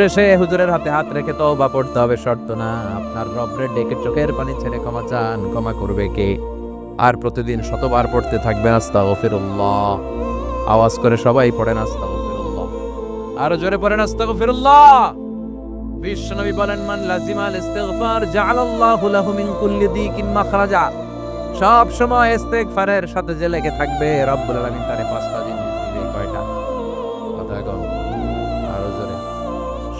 এসে হুজুরের হাতে হাত রেখে পড়তে হবে, শর্ত না। আপনার ডেকে চোখের পানি ছেড়ে ক্ষমা চান, ক্ষমা করবে কে? আর প্রতিদিন শতবার পড়তে আওয়াজ করে সবাই পড়েন আরও জোরে পড়েন আস্তাগফিরুল্লাহ। বিশ্বনবী বলেন, মান লাজিমাল ইস্তিগফার, জাআলাল্লাহু লাহু মিন কুল্লি দিকিন মাখরাজা। সব সময় সাথে যে লেগে থাকবে, রব্বুল আলামিন তারে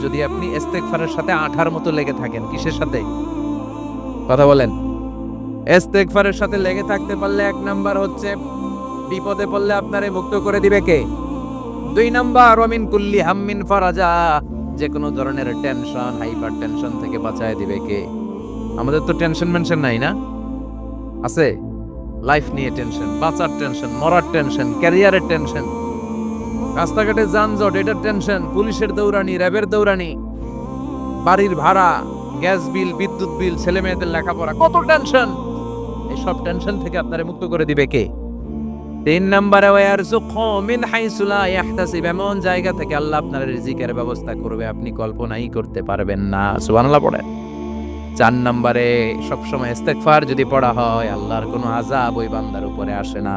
যদি আপনি ইস্তেগফারের সাথে আঠার মতো লেগে থাকেন, কিসের সাথে? কথা বলেন। সাথে লেগে থাকতে পারলে এক নাম্বার হচ্ছে, বিপদে পড়লে আপনারে মুক্ত করে দিবে কে? দুই নাম্বার, ওয়ামিন কুল্লি হাম্মিন যে কোনো ধরনের টেনশন, হাইপার টেনশন থেকে বাঁচায় দিবে কে? আমাদের তো টেনশন মেনশন নাই না? আছে? লাইফ নিয়ে টেনশন, বাঁচার টেনশন, মরার টেনশন, ক্যারিয়ারের টেনশন। রাস্তাঘাটে যানজট, এটার টেনশন, পুলিশের দৌড়ানি, র্যাবের দৌড়ানি, বাড়ির ভাড়া, গ্যাস বিল, বিদ্যুৎ বিল ছেলে মেয়েদের লেখাপড়া, কত টেনশন! এই সব টেনশন থেকে আপনারা মুক্ত করে দিবে কে? তিন নম্বরে মিন হাইসু লা ইয়াহতাসিব। এমন জায়গা থেকে আল্লাহ আপনার রিজিকের ব্যবস্থা করবে, আপনি কল্পনাই করতে পারবেন না। সুবহানাল্লাহ পড়েন। চার নম্বরে, সবসময় ইস্তেগফার যদি পড়া হয়, আল্লাহর কোনো আযাব ওই বান্দার উপরে আসে না।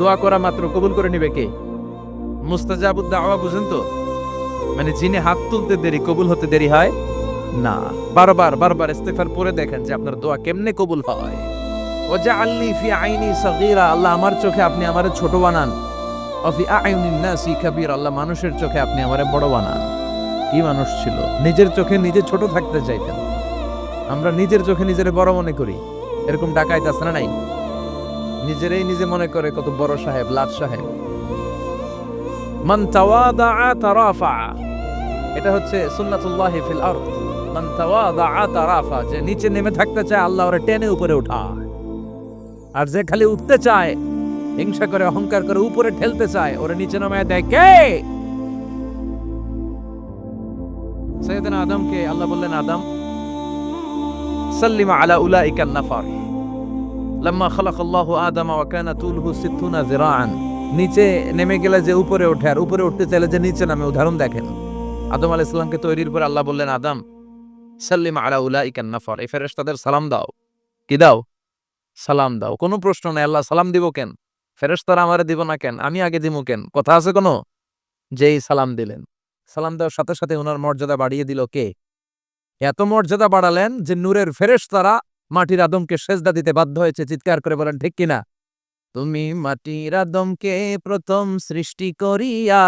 দোয়া করা মাত্র কবুল করে নিবে কে? মুস্তাজাবুদ দাওয়া বুঝেন তো? মানে যিনি হাত তুলতে দেরি, কবুল হতে দেরি হয় না। বারবার বারবার ইস্তেগফার পড়ে দেখেন যে আপনার দোয়া কেমনে কবুল হয়। ওয়াজআলনি ফি আইনি আল্লাহ আমার চোখে আপনি আমারে ছোট বানান। অফি আইনিন নাসি কাবীর, আল্লাহ মানুষের চোখে আপনি আমারে বড় বানান। কি মানুষ ছিল? নিজের চোখে নিজে ছোট থাকতে চাইতেন। আমরা নিজের চোখে নিজের বড় মনে করি। এরকম ডাকাইত আছে না নাই? নিজেরই নিজে মনে করে কত বড় সাহেব লাট সাহেব। মান তাওয়াদা তারাফা। এটা হচ্ছে ফিল আরদ। মান তাওয়াদা তারাফা, যে নিচে নেমে থাকতে চায়, আল্লাহ ওরে টেনে উপরে আর যে খালি উঠতে চায়, হিংসা করে, অহংকার করে উপরে ঠেলতে চায়, ওরে নিচে নামায় দেয় কে? সৈয়দনা আদমকে আল্লাহ বললেন, আদম, সাল্লিমা আলা উলাইকা নাফার। লাম্মা খালাকাল্লাহু আদম ওয়া কানা তুলহু 60 যিরাআন। নিচে নেমে গেলে যে উপরে ওঠে, আর উপরে উঠতে চাইলে যে নিচে নামে, উদাহরণ দেখেন। আদম তৈরির পর আল্লাহ বললেন, আদম, সাল্লিমা আলা এই সালাম দাও। কি দাও? সালাম দাও। কোনো প্রশ্ন নাই। আল্লাহ সালাম দিব কেন? ফেরেশতারা আমারে দিব না কেন? আমি আগে দিব কেন? কথা আছে কোনো? যেই সালাম দিলেন। সালাম দেওয়ার সাথে সাথে ওনার মর্যাদা বাড়িয়ে দিল কে? এত মর্যাদা বাড়ালেন যে নূরের ফেরেশতারা মাটির আদমকে সেজদা দিতে বাধ্য হয়েছে, চিৎকার করে বলেন, ঠিক কিনা? তুমি মাটির আদমকে প্রথম সৃষ্টি করিয়া,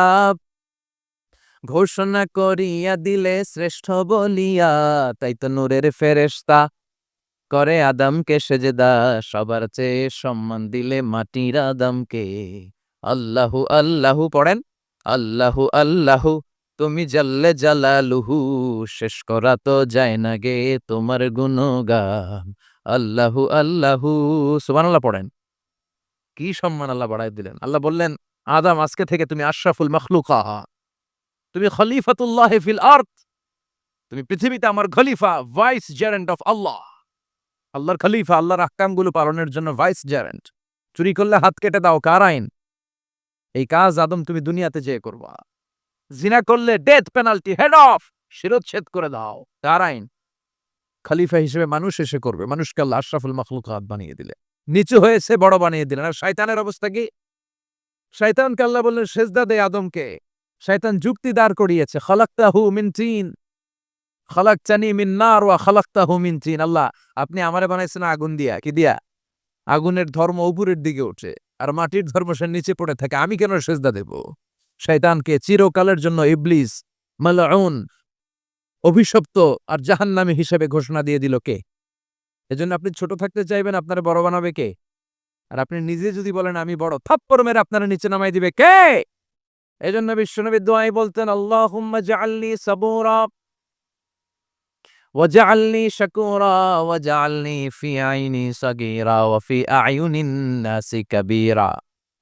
ঘোষণা করিয়া দিলে শ্রেষ্ঠ বলিয়া, তাই তো নূরের ফেরেশতা করে আদমকে সেজেদা, সবার চেয়ে সম্মান দিলে মাটির আদমকে। আল্লাহু আল্লাহু পড়েন, আল্লাহু আল্লাহু তুমি জাল্লে জালালুহু, শেষ করা তো যায় না গে তোমার গুণগান। আল্লাহু আল্লাহু, সুবহানাল্লাহ পড়েন। কি সম্মান আল্লাহ বাড়াই দিলেন। আল্লাহ বললেন, আদাম, আজকে থেকে তুমি আশরাফুল মখলুকা তুমি খলিফাতুল্লাহ ফিল আর্থ তুমি পৃথিবীতে আমার খলিফা, ভাইস জেরেন্ট অফ আল্লাহ। আল্লাহর খলিফা, আল্লাহর আহকামগুলো পালনের জন্য ভাইস জেরেন্ট। চুরি করলে হাত কেটে দাও, কার আইন? এই কাজ আদম, তুমি দুনিয়াতে যেয়ে করবা। জিনা করলে ডেথ পেনাল্টি হেড অফ শিরোচ্ছেদ করে দাও। কার আইন খলিফা হিসেবে মানুষ এসে করবে। মানুষকে আল্লাহ আশরাফুল মখলুকাত বানিয়ে দিলে। নিচু হয়েছে বড় বানিয়ে দিলেন। আর শয়তানের অবস্থা কি? শয়তানকে আল্লাহ বললেন, সেজদা দে আদমকে। শয়তান যুক্তি দাঁড় করিয়েছে। খালাক্তাহু মিন তিন। খালাকতানি মিন নার ওয়া খালাক্তাহু মিন চিন আল্লাহ, আপনি আমারে বানাইছেন আগুন দিয়া। কি দিয়া? আগুনের ধর্ম উপরের দিকে ওঠে। আর মাটির ধর্ম সে নিচে পড়ে থাকে। আমি কেন সেজদা দেব? শয়তানকে চিরকালের জন্য ইবলিস মালাউন অভিশপ্ত আর জাহান্নামী হিসেবে ঘোষণা দিয়ে দিল কে এজন্য আপনি ছোট থাকতে চাইবেন আপনারা বড় বানাবে কে আর আপনি নিজে যদি বলেন আমি বড় থাপ্পর মেরে আপনারা নিচে নামাই দিবে কে এজন্য বিশ্বনবী দোয়াই বলতেন আল্লাহুম্মা জাআলনি সাবুরা وجعلني شكورا وجعلني في عيني صغيرا وفي أعين الناس كبيرا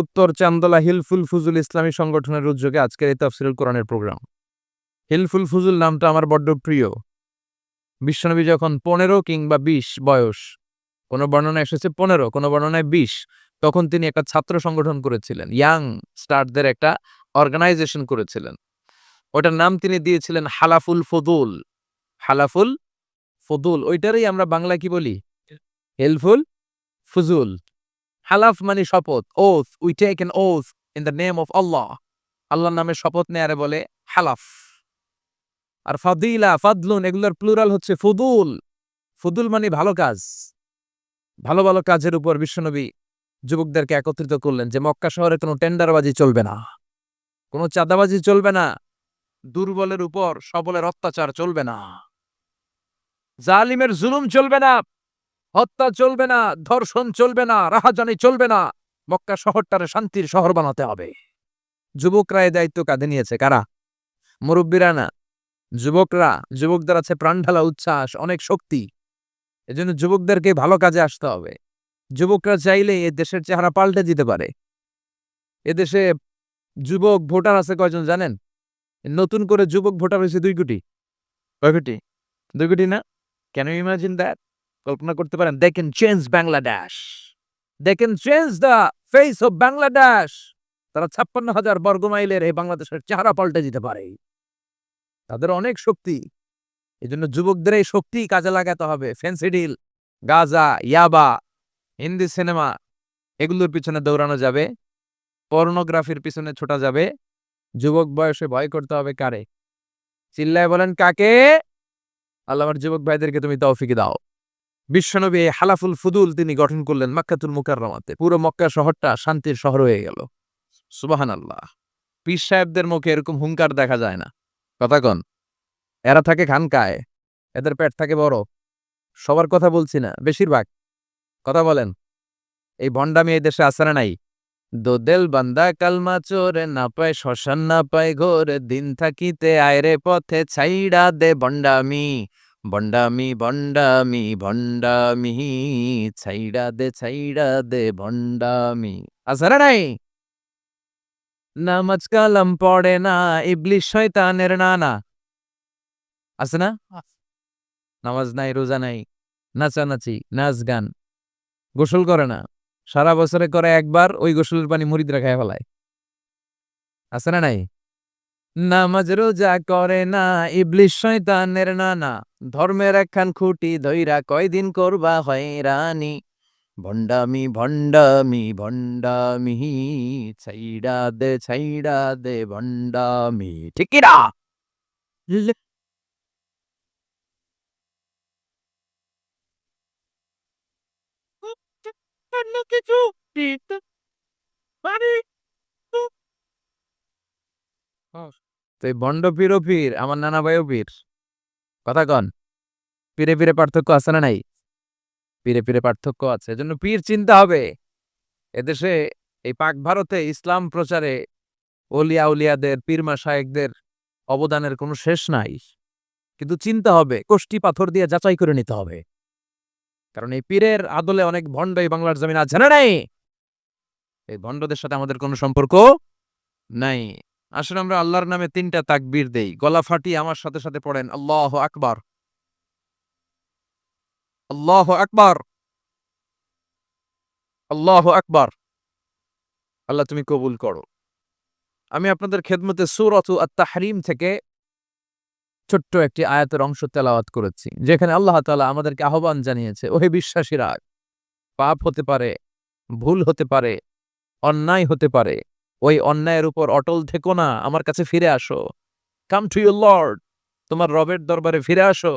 উত্তর চান্দলা হিলফুল ফুজুল ইসলামী সংগঠনের উদ্যোগে আজকের এই তফসিলুল কোরআনের প্রোগ্রাম। হিলফুল ফুজুল নামটা আমার বড্ড প্রিয়। বিশ্বনবী যখন পনেরো কিংবা বিশ বয়স কোনো বর্ণনায় এসেছে পনেরো কোনো বর্ণনায় বিশ তখন তিনি একটা ছাত্র সংগঠন করেছিলেন। ইয়াং স্টারদের একটা অর্গানাইজেশন করেছিলেন। ওটার নাম তিনি দিয়েছিলেন হালাফুল ফদুল। হালাফুল ফদুল ওইটারই আমরা বাংলা কি বলি? হেলফুল ফুজুল। হালাফ মানে শপথ oath we take an oath in the name of Allah আল্লাহর নামে শপথ নেয়ারে বলে হালাফ। আর ফাদিলা, ফাদলুন, এগুলোর প্লুরাল হচ্ছে ফুদুল। ফুদুল মানে ভালো কাজ। ভালো ভালো কাজের উপর বিশ্বনবী যুবকদেরকে একত্রিত করলেন যে মক্কা শহরে কোনো টেন্ডারবাজি চলবে না। কোনো চাঁদাবাজি চলবে না। দুর্বলের উপর সবলের অত্যাচার চলবে না। জালিমের জুলুম চলবে না। হত্যা চলবে না, ধর্ষণ চলবে না, রাহাজানি চলবে না। মক্কা শহরটারে শান্তির শহর বানাতে হবে। যুবকরা এই দায়িত্ব কাঁধে নিয়েছে, কারা? মুরব্বীরা না। যুবকরা, যুবকদের আছে প্রাণঢালা উচ্ছ্বাস, অনেক শক্তি। এজন্য যুবকদেরকে ভালো কাজে আসতে হবে। যুবকরা চাইলে এ দেশের চেহারা পাল্টে দিতে পারে। এদেশে যুবক ভোটার আছে কয়জন জানেন? নতুন করে যুবক ভোটার হয়েছে দুই কোটি। কয় কোটি? দুই কোটি না? ক্যান ইমাজিন দ্যাট কল্পনা করতে পারেন they can change Bangladesh they can change the face of Bangladesh তারা ছাপ্পান্ন হাজার বর্গ মাইলের এই বাংলাদেশের চেহারা পাল্টে দিতে পারে। তাদের অনেক শক্তি। এই জন্য যুবকদের এই শক্তি কাজে লাগাতে হবে। ফেন্সিডিল গাজা ইয়াবা হিন্দি সিনেমা, এগুলোর পিছনে দৌড়ানো যাবে। পর্নোগ্রাফির পিছনে ছোটা যাবে। যুবক বয়সে ভয় করতে হবে কারে? চিল্লায় বলেন, কাকে? আল্লাহ আমার যুবক ভাইদেরকে তুমি তৌফিকে দাও। বিশ্বনবী এই হালাফুল ফুদুল তিনি গঠন করলেন মক্কাতুল মুকাররমাতে। পুরো মক্কা শহরটা শান্তির শহর হয়ে গেল। সুবাহান আল্লাহ পীর সাহেবদের মুখে এরকম হুঙ্কার দেখা যায় না। কথা কন, এরা থাকে খানকায়, এদের পেট থাকে বড়। সবার কথা বলছি না, বেশিরভাগ। কথা বলেন, এই ভণ্ডামি এই দেশে আসে না নাই? দোদেল বান্দা কালমা চোরে না পায়, শ্মশান না পায় ঘোরে, দিন থাকিতে আয়রে পথে ছাইড়া দে বন্ডামি ভণ্ডামি ভণ্ডামি ভণ্ডামি ছাইড়া দে ছাইড়া দে ভণ্ডামি না নাই? নামাজ কালাম পড়ে না ইবলিশ শয়তানের নানা। আছে না? নামাজ নাই, রোজা নাই, নাচানাচি নাচ গান গোসল করে না, সারা বছরে করে একবার ওই গোসলের পানি মুড়িদরা খায় ফেলায়। আছে না নাই? নামাজ রোজা করে না ইবলিশ শয়তানের নানা। ধর্মের একখান খুঁটি ধৈরা কয়দিন করবা হয়রানি। ভণ্ডামি ভণ্ডামি ভণ্ডামি, ছাইড়া দে ছাইড়া দে, ভণ্ডামি। ঠিক কি না কিছু তো এই বন্ড পীর ও পীর, আমার নানা ভাইও পীর। কথা কন, পীরে পীরে পার্থক্য আছে না নাই? পীরে পীরে পার্থক্য আছে, এজন্য পীর চিন্তা হবে। এদেশে এই পাক ভারতে ইসলাম প্রচারে ওলিয়া উলিয়াদের পীরমা মাসায়েকদের অবদানের কোনো শেষ নাই। কিন্তু চিন্তা হবে কোষ্টি পাথর দিয়ে যাচাই করে নিতে হবে। কারণ এই পীরের আদলে অনেক ভণ্ড এই বাংলার জমিন আছে না নাই? এই ভণ্ডদের সাথে আমাদের কোনো সম্পর্ক নাই। আসলে আমরা আল্লাহর নামে তিনটা তাকবীর দেই। গলা ফাটিয়ে আমার সাথে সাথে পড়েন, আল্লাহ আকবার। আল্লাহ আকবার। আল্লাহ আকবার। আল্লাহ, তুমি কবুল করো। আমি আপনাদের খেদমতে সুরতু আত্মাহরিম থেকে ছোট্ট একটি আয়াতের অংশ তেলাওয়াত করেছি, যেখানে আল্লাহ তালা আমাদেরকে আহ্বান জানিয়েছে, ওহে বিশ্বাসীরা, পাপ হতে পারে, ভুল হতে পারে, অন্যায় হতে পারে ওই অন্যায়ের উপর অটল থেকো না, আমার কাছে ফিরে আসো। কাম টু ইউর লর্ড তোমার রবের দরবারে ফিরে আসো।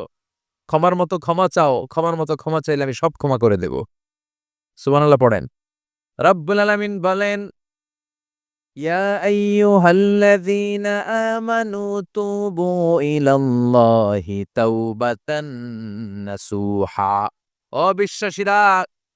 ক্ষমার মতো ক্ষমা চাও, ক্ষমার মতো ক্ষমা চাইলে আমি সব ক্ষমা করে দেব। সুবহানাল্লাহ পড়েন। রব্বুল আলামিন বলেন, ইয়া আইয়ুহাল্লাযীনা আমানু তুবু ইলাল্লাহি তাওবাতান নাসুহা। ও বিশ্বাসীরা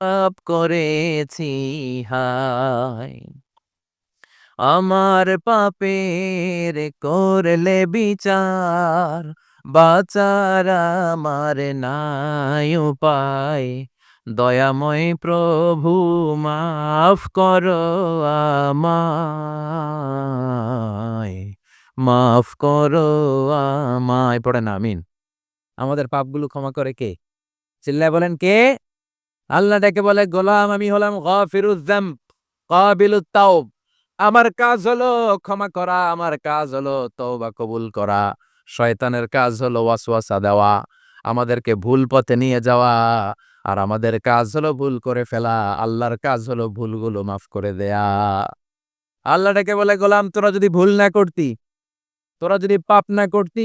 পাপ করেছি হায়। আমার পাপের করলে বিচার, বাচার আমার নাই উপায়। দয়াময় প্রভু, মাফ করো মাফ করো আমায়। পড়ে না, আমিন। আমাদের পাপগুলো ক্ষমা করে কে? চিল্লায় বলেন কে? আল্লাহ ডেকে বলে, গোলাম, আমি হলাম গফিরুজ্জাম কাবিলুত তাওব। আমার কাজ হলো ক্ষমা করা, আমার কাজ হলো তওবা কবুল করা। শয়তানের কাজ হলো ওয়াসওয়াসা দেওয়া, আমাদেরকে ভুল পথে নিয়ে যাওয়া। আর আমাদের কাজ হলো ভুল করে ফেলা, আল্লাহর কাজ হলো ভুলগুলো মাফ করে দেয়া। আল্লাহ ডেকে বলে, গোলাম, তোরা যদি ভুল না করতি, তোরা যদি পাপ না করতি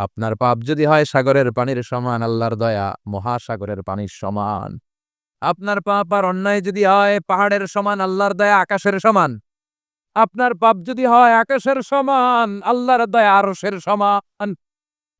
আপনার পাপ যদি হয় সাগরের পানির সমান, আল্লাহর দয়া মহাসাগরের পানির সমান। আপনার পাপ আর অন্যায় যদি হয় পাহাড়ের সমান, আল্লাহর দয়া আকাশের সমান। আপনার পাপ যদি হয় আকাশের সমান, আল্লাহর দয়া আরশের সমান।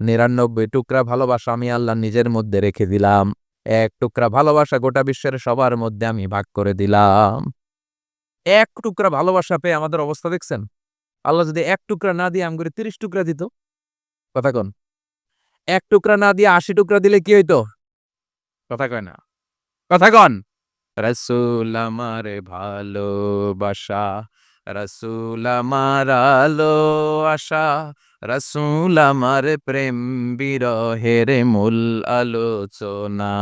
নিরানব্বই টুকরা ভালোবাসা আমি আল্লাহ নিজের মধ্যে রেখে দিলাম। এক টুকরা ভালোবাসা গোটা বিশ্বের সবার মধ্যে আমি ভাগ করে দিলাম। এক টুকরা ভালোবাসা পেয়ে আমাদের অবস্থা দেখছেন? আল্লাহ যদি এক টুকরা না দিয়ে আমগুলো তিরিশ টুকরা দিত। কথা কন। এক টুকরা না দিয়ে আশি টুকরা দিলে কি হইতো? কথা কয় না। কথা কন। রসুল আমার ভালোবাসা রসুল আমার আলো আশা, রসুল আমার প্রেম বিরহের মূল আলোচনা।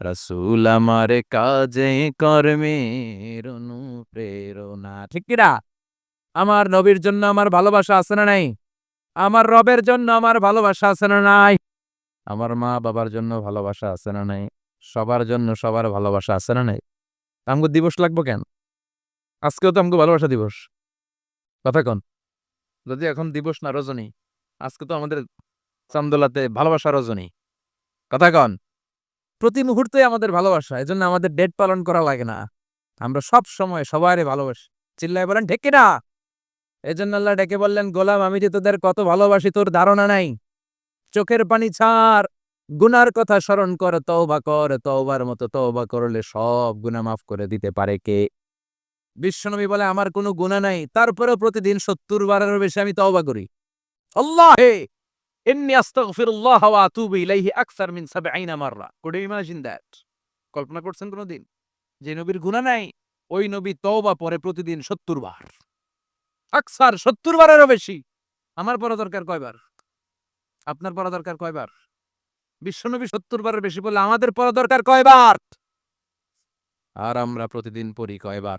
রসুল আমার কাজে কর্মের অনুপ্রেরণা। ঠিক কিনা আমার নবীর জন্য আমার ভালোবাসা আছে না নাই? আমার রবের জন্য আমার ভালোবাসা আছে না নাই? আমার মা বাবার জন্য ভালোবাসা আছে না নাই? সবার জন্য সবার ভালোবাসা আছে না নাই? আমগো দিবস লাগবো কেন? আজকেও তো আমাকে ভালোবাসা দিবস। কথা কন। যদি এখন দিবস না রজনী, আজকে তো আমাদের চান্দোলাতে ভালোবাসা রজনী। কথা কন। প্রতি মুহূর্তে আমাদের ভালোবাসা, এজন্য আমাদের ডেট পালন করা লাগে না। আমরা সব সময় সবাইরে ভালোবাসি। চিল্লায় বলেন ঠিক না! এজন্য আল্লাহ ডেকে বললেন, গোলাম, আমি যে তোদের কত ভালোবাসি, তোর ধারণা নাই। চোখের পানি ছাড়, গুনার কথা স্মরণ কর, তওবা কর, তওবার মতো তওবা করলে সব গুনাহ মাফ করে দিতে পারে কে? বিশ্বনবী বলে, আমার কোনো গুণা নাই। তারপরেও প্রতিদিন সত্তর বারেরও বেশি আমি তওবা করি। আল্লাহ! হে ইন্নি আস্তাগফিরুল্লাহ ওয়া আতুবু ইলাইহি আকসার মিন 70 মাররা। Could you imagine that? কল্পনা করছেন কোনোদিন? যে নবীর গুনাহ নাই, ওই নবী তওবা পরে প্রতিদিন সত্তর বার আকসার সত্তর বারেরও বেশি। আমার পড়া দরকার কয়বার? আপনার পড়া দরকার কয়বার? বিশ্বনবী সত্তর বারের বেশি বলে আমাদের পড়া দরকার কয়বার? আর আমরা প্রতিদিন পড়ি কয়বার?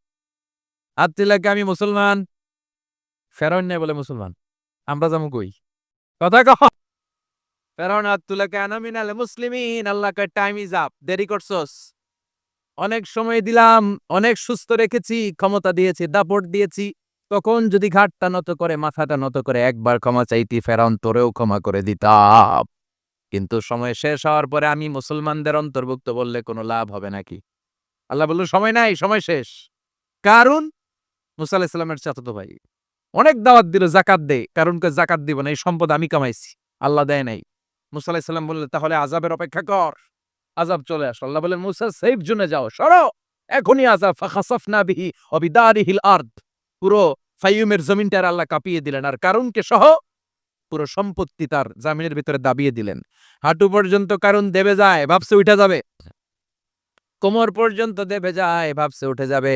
কয় আমি মুসলমান? ফেরাউন নাই বলে মুসলমান। আমরা যাব কই? কথা কহ। তুলে কয় আনামিনাল মুসলিমিন। আল্লাহ কয় টাইম ইজ আপ দেরি করছস। অনেক সময় দিলাম, অনেক সুস্থ রেখেছি, ক্ষমতা দিয়েছি, দাপট দিয়েছি। তখন যদি ঘাটটা নত করে, মাথাটা নত করে, একবার ক্ষমা চাইতি, ফেরাউন তোরেও ক্ষমা করে দিতাম। কিন্তু সময় শেষ হওয়ার পরে আমি মুসলমানদের অন্তর্ভুক্ত বললে কোনো লাভ হবে নাকি? আল্লাহ বলল, সময় নাই, সময় শেষ। কারণ মুসা আলাহিসাল্লামের চাচাতো ভাই। অনেক দাওয়াত দিল জাকাত দে কারণ জাকাত দিব না, এই সম্পদ আমি কামাইছি। আল্লাহ দেয় নাই। মুসা আলাহিসাল্লাম বললে, তাহলে আজাবের অপেক্ষা কর। আজাব চলে আসো। আল্লাহ বললেন, মুসা, সেফ জুনে যাও, সরো। এখনই আজাব ফাখাসাফনা বিহি অবিদারিহিল আর্দ। পুরো ফাইয়ুমের জমিনটার আল্লাহ কাঁপিয়ে দিলেন। আর কারণকে সহ? পুরো সম্পত্তি তার জামিনের ভিতরে দাবিয়ে দিলেন। হাঁটু পর্যন্ত কারণ দেবে যায়, ভাবছে উঠে যাবে। কোমর পর্যন্ত দেবে যায়, ভাবছে উঠে যাবে।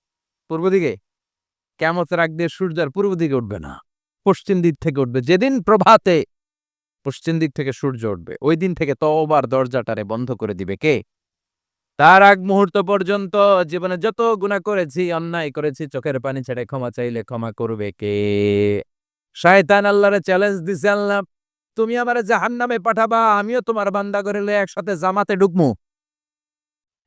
পূর্ব দিকে? কেমতের আগ দিয়ে সূর্য আর পূর্ব দিকে উঠবে না। পশ্চিম দিক থেকে উঠবে। যেদিন প্রভাতে পশ্চিম দিক থেকে সূর্য উঠবে, ওই দিন থেকে তওবার দরজাটারে বন্ধ করে দিবে কে? তার আগ মুহূর্ত পর্যন্ত জীবনে যত গুনাহ করেছি, অন্যায় করেছি, চোখের পানি ছেড়ে ক্ষমা চাইলে ক্ষমা করবে কে? শয়তান আল্লাহরে চ্যালেঞ্জ দিছে আল্লাহ, তুমি আমারে জাহান্নামে পাঠাবা, আমিও তোমার বান্দা করে একসাথে জামাতে ঢুকমু।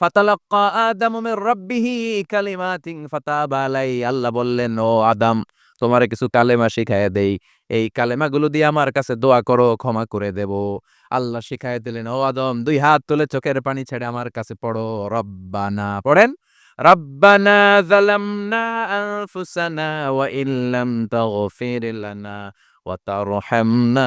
ফাতালাক্কা আদামু মির রাব্বিহি কালিমাতিন ফাতাবা আলাই আল্লাহ বললেন, ও আদম, তোমারে কিছু কালেমা শিখায় দেই। এই কালেমাগুলো দিয়ে আমার কাছে দোয়া করো, ক্ষমা করে দেব। আল্লাহ শিখায় দিলেন, ও আদম, দুই হাত তুলে চোখের পানি ছেড়ে আমার কাছে পড়ো। রব্বানা পড়েন, রব্বানা যালামনা আনফুসানা ওয়া ইল্লাম তাগফির লানা ওয়া তারহামনা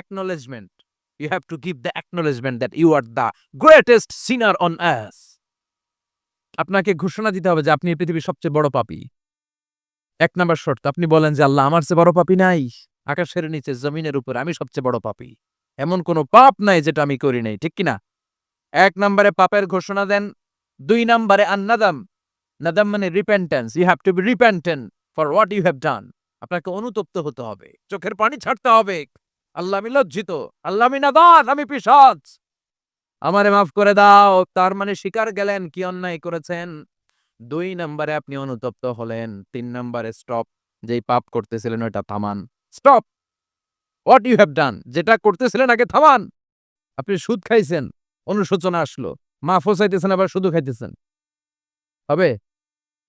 acknowledgement. You have to give the acknowledgement that you are the greatest sinner on earth. আপনাকে ঘোষণা দিতে হবে যে আপনি পৃথিবীর সবচেয়ে বড় পাপী। এক নম্বর শর্ত, আপনি বলেন যে আল্লাহ আমার চেয়ে বড় পাপী নাই। আকাশের নিচে, জমিনের উপরে আমি সবচেয়ে বড় পাপী। এমন কোনো পাপ নাই যেটা আমি করি নাই, ঠিক কিনা? এক নম্বরে পাপের ঘোষণা দেন, দুই নম্বরে আন্নাদাম। নাদাম মানে repentance you have to be repentant for what you have done আপনাকে অনুতপ্ত হতে হবে, চোখের পানি ছাড়তে হবে। আল্লাহ আমি লজ্জিত, আল্লাহ আমি নাদান, আমি পিসাচ আমারে মাফ করে দাও, তার মানে শিকার গেলেন, কি অন্যায় করেছেন? দুই নম্বরে আপনি অনুতপ্ত হলেন, তিন নম্বরে স্টপ যেই পাপ করতেছিলেন ওটা থামান। Stop what you have done যেটা করতেছিলেন আগে থামান। আপনি সুদ খাইছেন, অনুশোচনা আসলো মাফও চাইতেছেন, আবার শুধু খাইতেছেন। হবে?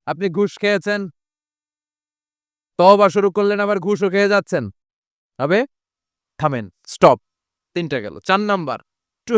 আপনি ঘুষ খেয়েছেন তবা শুরু করলেন, আবার ঘুষও খেয়ে যাচ্ছেন। হবে? থামেন স্টপ তিনটা গেল চার নাম্বার টু